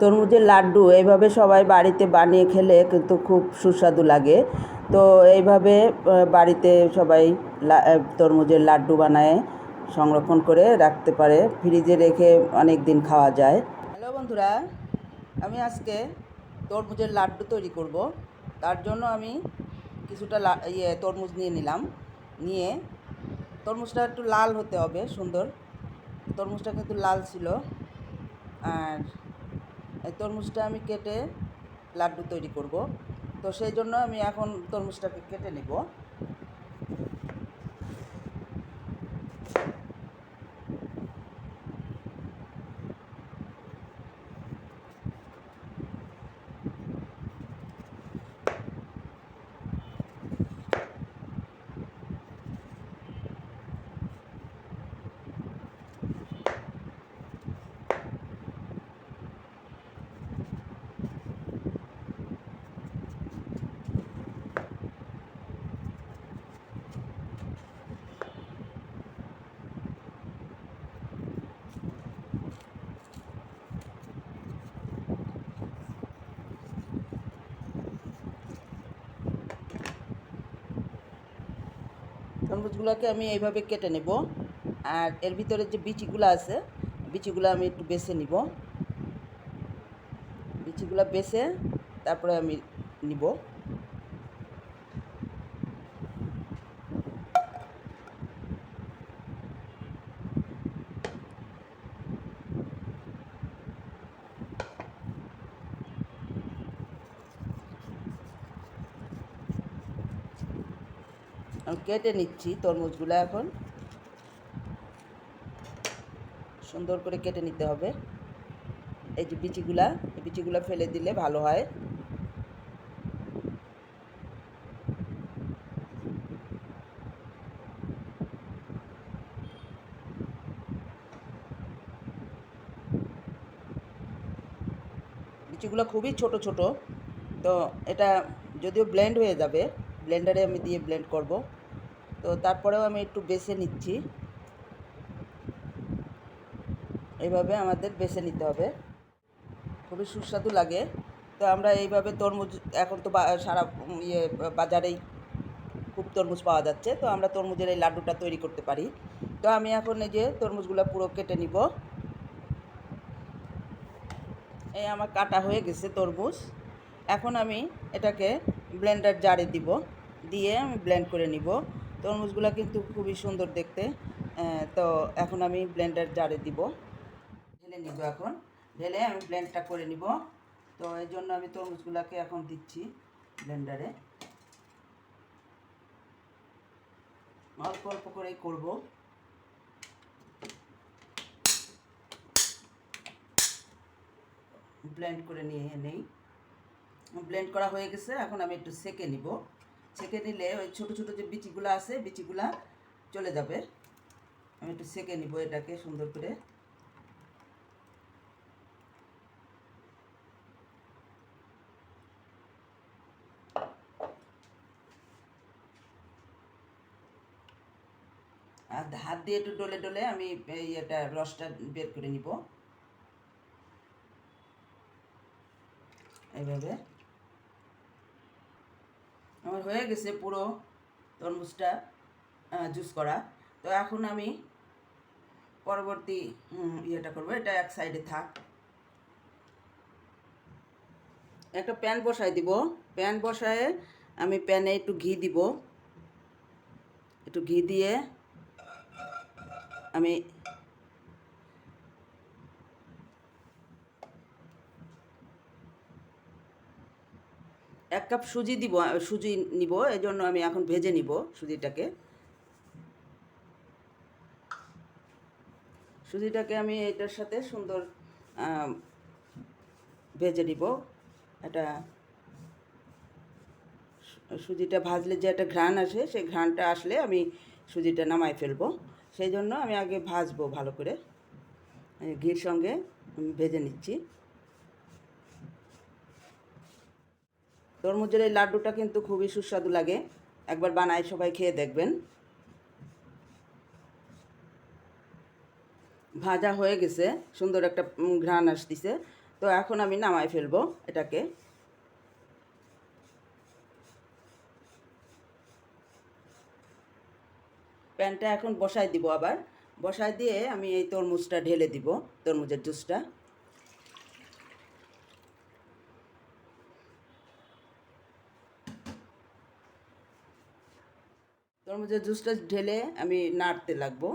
তরমুজের লাড্ডু এইভাবে সবাই বাড়িতে বানিয়ে খেলে কিন্তু খুব সুস্বাদু লাগে। তো এইভাবে বাড়িতে সবাই তরমুজের লাড্ডু বানায়, সংরক্ষণ করে রাখতে পারে। ফ্রিজে রেখে অনেক দিন খাওয়া যায়। হ্যালো বন্ধুরা, আমি আজকে তরমুজের লাড্ডু তৈরি করব। তার জন্য আমি কিছুটা ইয়ে তরমুজ নিয়ে নিলাম। নিয়ে তরমুজটা একটু লাল হতে হবে, সুন্দর। তরমুজটা কিন্তু লাল ছিল। আর তরমুজটা আমি কেটে লাড্ডু তৈরি করব। তো সেই জন্য আমি এখন তরমুজটাকে কেটে নেব। তরমুজগুলোকে আমি এইভাবে কেটে নেব। আর এর ভিতরে যে বিচিগুলো আছে, বিচিগুলো আমি একটু বেছে নিব। বিচিগুলো বেছে তারপরে আমি নিব। কেটে নিচ্ছি তরমুজগুলো এখন। সুন্দর করে কেটে নিতে হবে। এই যে বিচিগুলা, এই বিচিগুলা ফেলে দিলে ভালো হয়। বিচিগুলো খুবই ছোট ছোট, তো এটা যদিও ব্লেন্ড হয়ে যাবে ব্লেন্ডারে আমি দিয়ে ব্লেন্ড করব। তো তারপরেও আমি একটু বেছে নিচ্ছি। এইভাবে আমাদের বেছে নিতে হবে। খুবই সুস্বাদু লাগে। তো আমরা এইভাবে তরমুজ, এখন তো সারা ইয়ে বাজারেই খুব তরমুজ পাওয়া যাচ্ছে। তো আমরা তরমুজের এই লাড্ডুটা তৈরি করতে পারি। তো আমি এখন এই যে তরমুজগুলো পুরো কেটে নিব। এই আমার কাটা হয়ে গেছে তরমুজ। এখন আমি এটাকে ব্লেন্ডার জারে দিব। দিয়ে আমি ব্লেন্ড করে নিব। তরমুজগুলো কিন্তু খুবই সুন্দর দেখতে। তো এখন আমি ব্লেন্ডার জারে দিব। ঢেলে নিব এখন। ঢেলে আমি ব্লেন্ডটা করে নিব। তো এই জন্য আমি তরমুজগুলোকে এখন দিচ্ছি ব্লেন্ডারে। অল্প অল্প করেই করব। ব্লেন্ড করে নিয়ে নেই। ব্লেন্ড করা হয়ে গেছে। এখন আমি একটু সেকে নিব। সেকে নিলে ওই ছোটো ছোটো যে বিচিগুলো আছে, বিচিগুলা চলে যাবে। আমি একটু সেকে নিব এটাকে সুন্দর করে। আর হাত দিয়ে একটু ডলে ডলে আমি এটা রসটা বের করে নিব। এইভাবে। আমার হয়ে গেছে পুরো তরমুজটা জুস করা। তো এখন আমি পরবর্তী ইয়েটা করব, এটা এক সাইডে থাক। একটা প্যান বসাই দিব। প্যান বসায় আমি প্যানে একটু ঘি দিব। একটু ঘি দিয়ে আমি এক কাপ সুজি দিব সুজি নিব এই জন্য আমি এখন ভেজে নিব সুজিটাকে। সুজিটাকে আমি এটার সাথে সুন্দর ভেজে নিব। এটা সুজিটা ভাজলে যে একটা ঘ্রাণ আসে, সেই ঘ্রাণটা আসলে আমি সুজিটা নামাই ফেলব। সেই জন্য আমি আগে ভাজবো ভালো করে। ঘির সঙ্গে ভেজে নিচ্ছি। তরমুজের এই লাড্ডুটা কিন্তু খুবই সুস্বাদু লাগে। একবার বানায় সবাই খেয়ে দেখবেন। ভাজা হয়ে গেছে, সুন্দর একটা ঘ্রাণ আসতেছে। তো এখন আমি নামাই ফেলব এটাকে। প্যানটা এখন বসাই দিব আবার। বসাই দিয়ে আমি এই তরমুজটা ঢেলে দিব, তরমুজের জুসটা। তরমুজের জুসটা ঢেলে আমি নাড়তে লাগবো।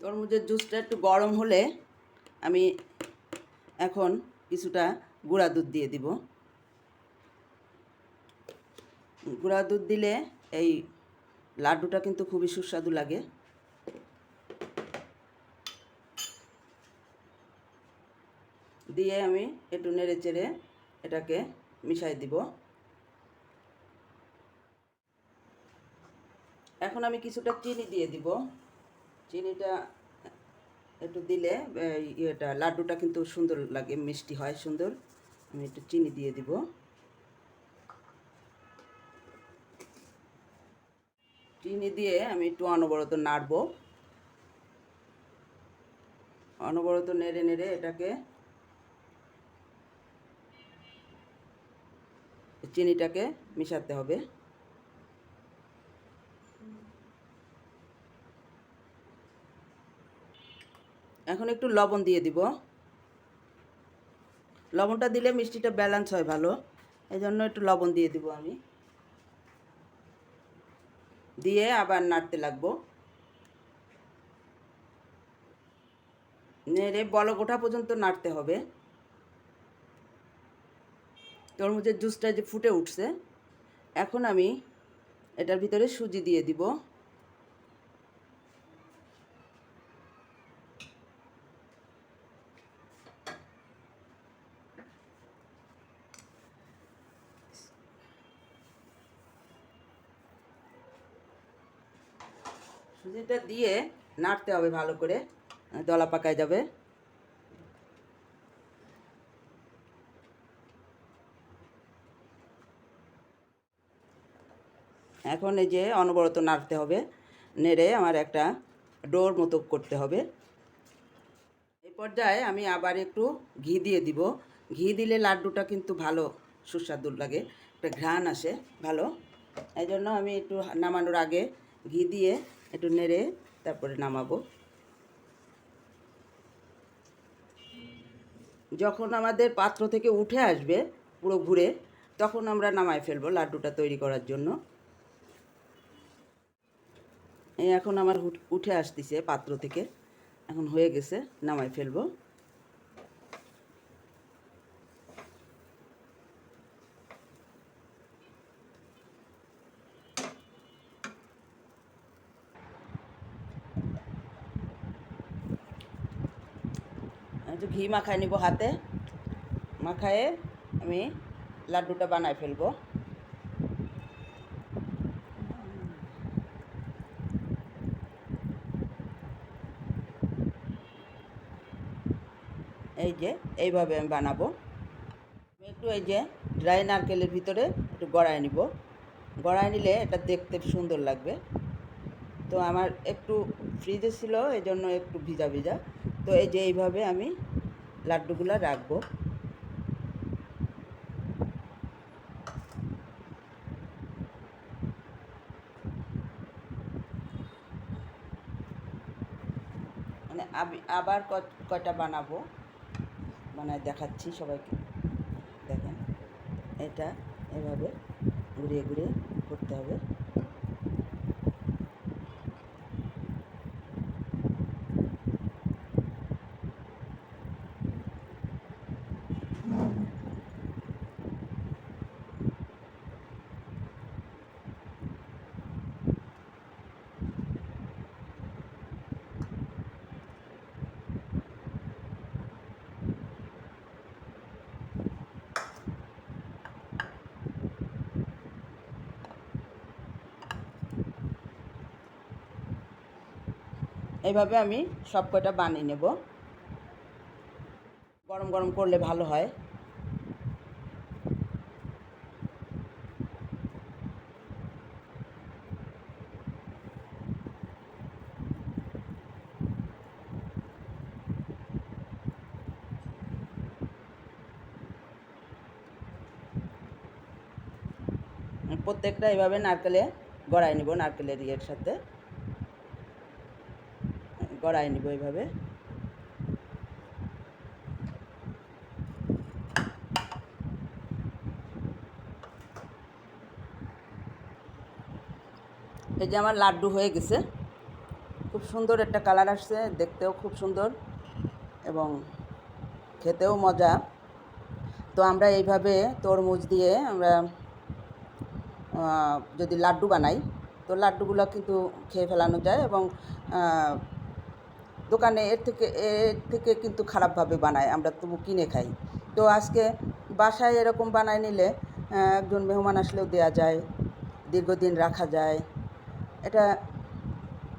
তরমুজের জুসটা একটু গরম হলে আমি এখন কিছুটা গুঁড়া দুধ দিয়ে দিব। গুঁড়া দুধ দিলে এই লাড্ডুটা কিন্তু খুবই সুস্বাদু লাগে। দিয়ে আমি একটু নেড়ে চেড়ে এটাকে মিশাই দিব। এখন আমি কিছুটা চিনি দিয়ে দিব। চিনিটা একটু দিলে ইয়েটা, লাড্ডুটা কিন্তু সুন্দর লাগে, মিষ্টি হয় সুন্দর। আমি একটু চিনি দিয়ে দিব। চিনি দিয়ে আমি একটু অনবরত নাড়ব। অনবরত নেড়ে নেড়ে এটাকে চিনিটাকে মিশাতে হবে। এখন একটু লবণ দিয়ে দিব। লবণটা দিলে মিষ্টিটা ব্যালেন্স হয় ভালো। এই জন্য একটু লবণ দিয়ে দিব আমি। দিয়ে আবার নাড়তে লাগবো। নেড়ে বলক ওঠা পর্যন্ত নাড়তে হবে। তরমুজের জুসটা যে ফুটে উঠছে, এখন আমি এটার ভিতরে সুজি দিয়ে দিব। সুজিটা দিয়ে নাড়তে হবে ভালো করে দলা পাকায় যাবে। এখন এই যে অনবরত নাড়তে হবে, নেড়ে আমার একটা ডোর মতো করতে হবে। এই পর্যায়ে আমি আবার একটু ঘি দিয়ে দিব। ঘি দিলে লাড্ডুটা কিন্তু ভালো, সুস্বাদু লাগে, একটা ঘ্রাণ আসে ভালো। এই জন্য আমি একটু নামানোর আগে ঘি দিয়ে একটু নেড়ে তারপরে নামাবো। যখন আমাদের পাত্র থেকে উঠে আসবে পুরো ঘুরে, তখন আমরা নামাই ফেলব লাড্ডুটা তৈরি করার জন্য। এখন আমার উঠে আসতেছে পাত্র থেকে। এখন হয়ে গেছে, নামাই ফেলব। একটু ঘি মাখায় নিব হাতে। মাখায়ে আমি লাড্ডুটা বানাই ফেলব। যে এইভাবে আমি বানাবো। একটু এই যে ড্রাই নারকেলের ভিতরে একটু গড়ায় নিব। গড়ায় নিলে এটা দেখতে সুন্দর লাগবে। তো আমার একটু ফ্রিজে ছিল এই জন্য একটু ভিজা ভিজা। তো এই যে এইভাবে আমি লাড্ডুগুলো রাখব। মানে আবার কয়টা বানাবো? বানায় দেখাচ্ছি সবাইকে। দেখেন এটা এভাবে ঘুরিয়ে ঘুরিয়ে করতে হবে। এভাবে আমি সব কটা বানিয়ে নেব। গরম গরম করলে ভালো হয়। প্রত্যেকটা এভাবে নারকেলে গড়াই নেব, নারকেলের ইয়ের সাথে। গড়াই নিব এইভাবে। এই যে আমার লাড্ডু হয়ে গেছে। খুব সুন্দর একটা কালার আসছে, দেখতেও খুব সুন্দর এবং খেতেও মজা। তো আমরা এইভাবে তরমুজ দিয়ে আমরা যদি লাড্ডু বানাই, তো লাড্ডুগুলো কিন্তু খেয়ে ফেলানো যায় এবং দোকানে এর থেকে এর থেকে কিন্তু খারাপভাবে বানায়, আমরা তবু কিনে খাই। তো আজকে বাসায় এরকম বানায় নিলে একজন মেহমান আসলেও দেওয়া যায়, দীর্ঘদিন রাখা যায়, এটা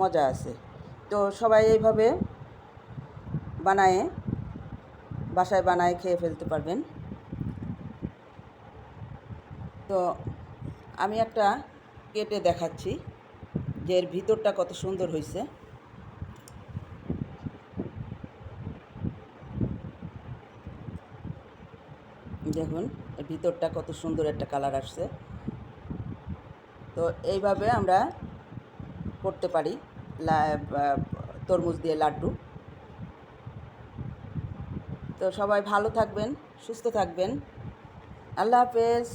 মজা আছে। তো সবাই এইভাবে বানায়, বাসায় বানায় খেয়ে ফেলতে পারবেন। তো আমি একটা কেটে দেখাচ্ছি, যে এর ভিতরটা কত সুন্দর হয়েছে দেখুন ভিতরটা কত সুন্দর একটা কালার আসছে। তো এইভাবে আমরা করতে পারি তরমুজ দিয়ে লাড্ডু। তো সবাই ভালো থাকবেন, সুস্থ থাকবেন। আল্লাহ হাফেজ।